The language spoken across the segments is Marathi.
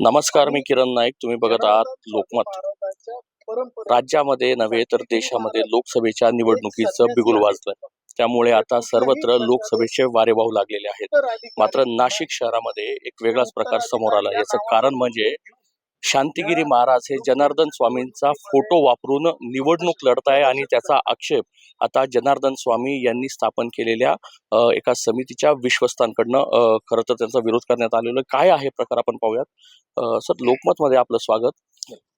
नमस्कार मी किरण नाईक. तुम्ही बघत आहात लोकमत. राज्यामध्ये नव्हे तर देशामध्ये लोकसभेच्या निवडणुकीचं बिगुल वाजलंय. त्यामुळे आता सर्वत्र लोकसभेचे वारे वाहू लागलेले आहेत. मात्र नाशिक शहरामध्ये एक वेगळाच प्रकार समोर आला. याचं कारण म्हणजे शांतिगिरी महाराज हे जनार्दन स्वामींचा फोटो वापरून निवडणूक लढताय आणि त्याचा आक्षेप आता जनार्दन स्वामी यांनी स्थापन केलेल्या एका समितीच्या विश्वस्तांकडनं खरं तर त्यांचा विरोध करण्यात आलेला काय आहे प्रकार आपण पाहूयात. सर लोकमतमध्ये आपलं स्वागत.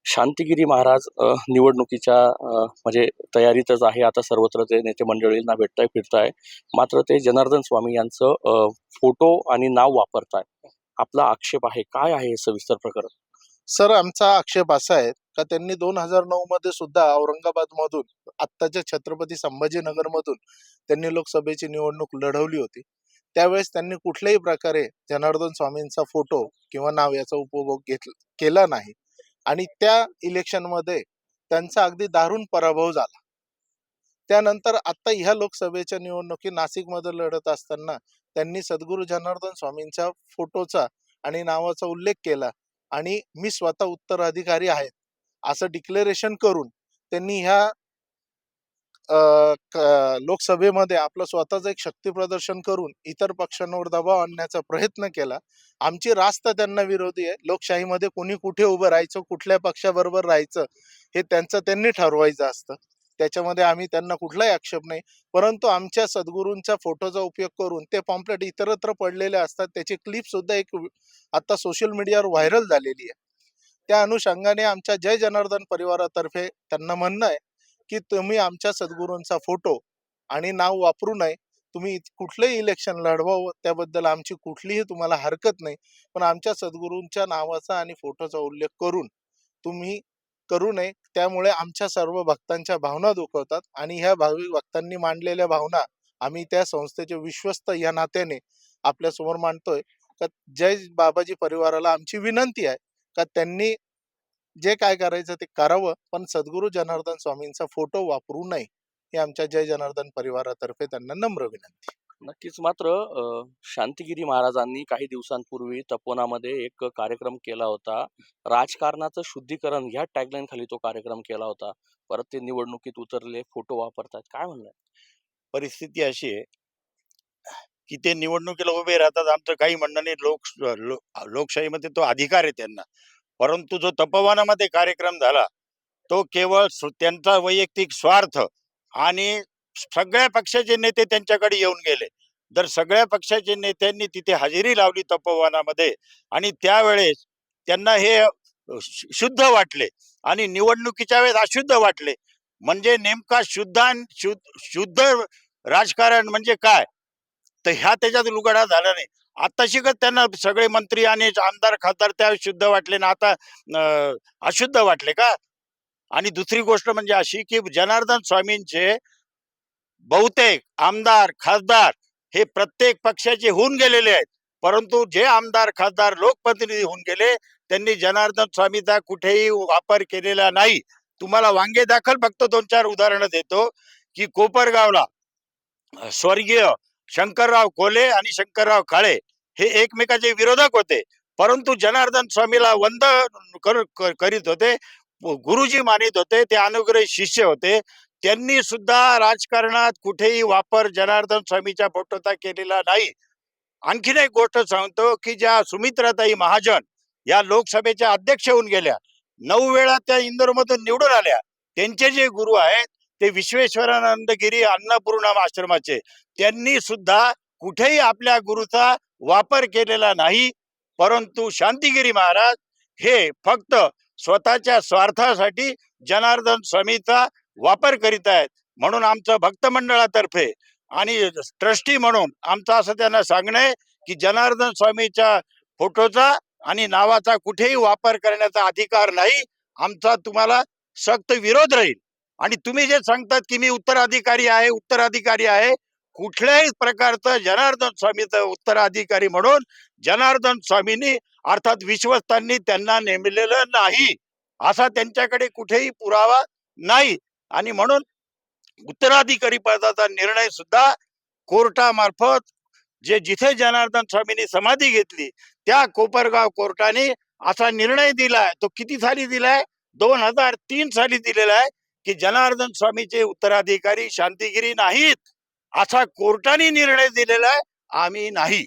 शांतिगिरी महाराज निवडणुकीच्या म्हणजे तयारीतच आहे. आता सर्वत्र ते नेते मंडळींना भेटताय फिरताय. मात्र ते जनार्दन स्वामी यांचं फोटो आणि नाव वापरताय. आपला आक्षेप आहे. काय आहे हे सविस्तर प्रकरण? सर आमचा आक्षेप असा आहे का त्यांनी दोन हजार नऊ मध्ये सुद्धा औरंगाबाद मधून आत्ताच्या छत्रपती संभाजीनगर मधून त्यांनी लोकसभेची निवडणूक लढवली होती. त्यावेळेस त्यांनी कुठल्याही प्रकारे जनार्दन स्वामींचा फोटो किंवा नाव याचा उपभोग घेत केला नाही. आणि त्या इलेक्शनमध्ये त्यांचा अगदी दारुण पराभव झाला. त्यानंतर आता ह्या लोकसभेच्या निवडणुकी नाशिकमध्ये लढत असताना त्यांनी सद्गुरू जनार्दन स्वामींच्या फोटोचा आणि नावाचा उल्लेख केला. आणि मी स्वतः उत्तराधिकारी आहे असं डिक्लेरेशन करून त्यांनी ह्या लोकसभेमध्ये आपलं स्वतःच एक शक्ती प्रदर्शन करून इतर पक्षांवर दबाव आणण्याचा प्रयत्न केला. आमची रास्त त्यांना विरोधी आहे. लोकशाहीमध्ये कोणी कुठे उभं राहायचं कुठल्या पक्षाबरोबर राहायचं हे त्यांचं त्यांनी ठरवायचं असतं. त्याच्यामध्ये आम्ही त्यांना कुठलाही आक्षेप नाही. परंतु आमच्या सद्गुरूंच्या फोटोचा उपयोग करून ते पॉम्पलेट इतरत्र पडलेले असतात. त्याची क्लिप सुद्धा एक आता सोशल मीडियावर व्हायरल झालेली आहे. त्या अनुषंगाने आमच्या जय जनार्दन परिवारातर्फे त्यांना म्हणणं आहे की तुम्ही आमच्या सद्गुरूंचा फोटो आणि नाव वापरू नये. तुम्ही कुठलंही इलेक्शन लढवावं त्याबद्दल आमची कुठलीही तुम्हाला हरकत नाही. पण आमच्या सद्गुरूंच्या नावाचा आणि फोटोचा उल्लेख करून तुम्ही करू नये. त्यामुळे आमच्या सर्व भक्तांच्या भावना दुखवतात आणि ह्या भाविक भक्तांनी मांडलेल्या भावना आम्ही त्या संस्थेचे विश्वस्त या नात्याने आपल्यासमोर मांडतोय जय बाबाजी परिवाराला आमची विनंती आहे. का त्यांनी जे काय करायचं ते करावं पण सद्गुरू जनार्दन स्वामींचा फोटो वापरू नये ही आमच्या जय जनार्दन परिवारातर्फे त्यांना नम्र विनंती. नक्कीच. मात्र शांतिगिरी महाराजांनी काही दिवसांपूर्वी तपोवनामध्ये एक कार्यक्रम केला होता. राजकारणाचं शुद्धीकरण ह्या टॅगलाईन खाली तो कार्यक्रम केला होता. परत ते निवडणुकीत उतरले फोटो वापरतात. काय म्हणणं परिस्थिती अशी आहे की ते निवडणुकीला उभे राहतात. आमचं काही म्हणणं नाही. लोक लो- लोकशाहीमध्ये तो अधिकार आहे त्यांना. परंतु जो तपोवनामध्ये कार्यक्रम झाला तो केवळ त्यांचा वैयक्तिक स्वार्थ आणि सगळ्या पक्षाचे नेते त्यांच्याकडे येऊन गेले. जर सगळ्या पक्षाचे नेत्यांनी तिथे हजेरी लावली तपोवनामध्ये आणि त्यावेळेस त्यांना हे शुद्ध वाटले आणि निवडणुकीच्या वेळेस अशुद्ध वाटले. म्हणजे नेमका शुद्ध शुद्ध शुद्ध राजकारण म्हणजे काय? तर ह्या त्याच्यात लुगडा झाला नाही. आता शिकत त्यांना सगळे मंत्री आणि आमदार खासदार त्या शुद्ध वाटले ना आता अशुद्ध वाटले का? आणि दुसरी गोष्ट म्हणजे अशी की जनार्दन स्वामींचे बहुतेक आमदार खासदार हे प्रत्येक पक्षाचे होऊन गेलेले आहेत. परंतु जे आमदार खासदार लोकप्रतिनिधी होऊन गेले त्यांनी जनार्दन स्वामीचा कुठेही वापर केलेला नाही. तुम्हाला वांगे दाखल फक्त दोन चार उदाहरणं देतो की कोपरगावला स्वर्गीय शंकरराव कोले आणि शंकरराव काळे हे एकमेकाचे विरोधक होते. परंतु जनार्दन स्वामीला वंद कर- कर- करीत होते. गुरुजी मानित होते. ते अनुग्रही शिष्य होते. त्यांनी सुद्धा राजकारणात कुठेही वापर जनार्दन स्वामीच्या फोटोचा केलेला नाही. आणखीन एक गोष्ट सांगतो की ज्या सुमित्राताई महाजन या लोकसभेच्या अध्यक्ष होऊन गेल्या. नऊ वेळा त्या इंदोरमधून निवडून आल्या. त्यांचे जे गुरु आहेत ते विश्वेश्वरानंद गिरी अन्नपूर्णा आश्रमाचे. त्यांनी सुद्धा कुठेही आपल्या गुरुचा वापर केलेला नाही परंतु शांतिगिरी महाराज हे फक्त स्वतःच्या स्वार्थासाठी जनार्दन स्वामीचा वापर करीत आहेत म्हणून आमचं भक्त मंडळातर्फे आणि ट्रस्टी म्हणून आमचं असं त्यांना सांगणं आहे की जनार्दन स्वामीच्या फोटोचा आणि नावाचा कुठेही वापर करण्याचा अधिकार नाही आमचा तुम्हाला सक्त विरोध राहील. आणि तुम्ही जे सांगतात की मी उत्तराधिकारी आहे उत्तराधिकारी आहे कुठल्याही प्रकारचं जनार्दन स्वामीचं उत्तराधिकारी म्हणून जनार्दन स्वामींनी अर्थात विश्वस्तांनी त्यांना नेमलेलं नाही. असा त्यांच्याकडे कुठेही पुरावा नाही. आणि म्हणून उत्तराधिकारी पदाचा निर्णय सुद्धा कोर्टामार्फत जे जिथे जनार्दन स्वामींनी समाधी घेतली त्या कोपरगाव कोर्टाने असा निर्णय दिलाय तो किती साली दिलाय? दोन हजार तीन साली दिलेला आहे. की जनार्दन स्वामीचे उत्तराधिकारी शांतिगिरी नाहीत असा कोर्टाने निर्णय दिलेला आहे आम्ही नाही.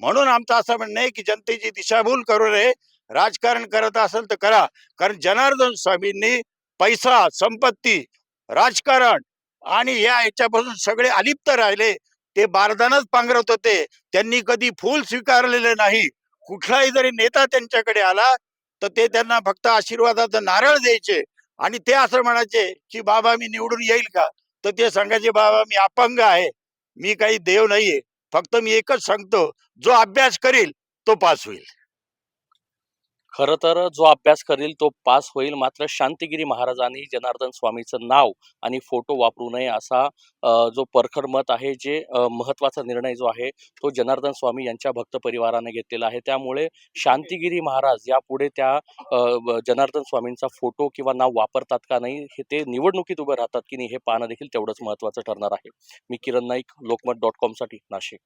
म्हणून आमचं असं म्हणणं आहे की जनतेची दिशाभूल करू नये राजकारण करत असेल तर करा. कारण जनार्दन स्वामींनी पैसा संपत्ती राजकारण आणि या याच्यापासून सगळे अलिप्त राहिले. ते बारदानच पांघरत होते. त्यांनी कधी फूल स्वीकारलेले नाही. कुठलाही जरी नेता त्यांच्याकडे आला तर ते त्यांना फक्त आशीर्वादाचं नारळ द्यायचे. आणि ते असं म्हणायचे की बाबा मी निवडून येईल का? तर ते सांगायचे बाबा मी अपंग आहे. मी काही देव नाहीये. फक्त मी एकच सांगतो जो अभ्यास करील तो पास होईल. खरं तर जो अभ्यास करेल तो पास होईल. मात्र शांतिगिरी महाराजांनी जनार्दन स्वामीचं नाव आणि फोटो वापरू नये असा जो परखड मत आहे जे महत्त्वाचा निर्णय जो आहे तो जनार्दन स्वामी यांच्या भक्त परिवाराने घेतलेला आहे. त्यामुळे शांतिगिरी महाराज यापुढे त्या जनार्दन स्वामींचा फोटो किंवा नाव वापरतात का नाही हे ते निवडणुकीत उभे राहतात की नाही हे पाहणं देखील तेवढंच महत्वाचं ठरणार आहे. मी किरण नाईक लोकमत डॉट कॉमसाठी नाशिक.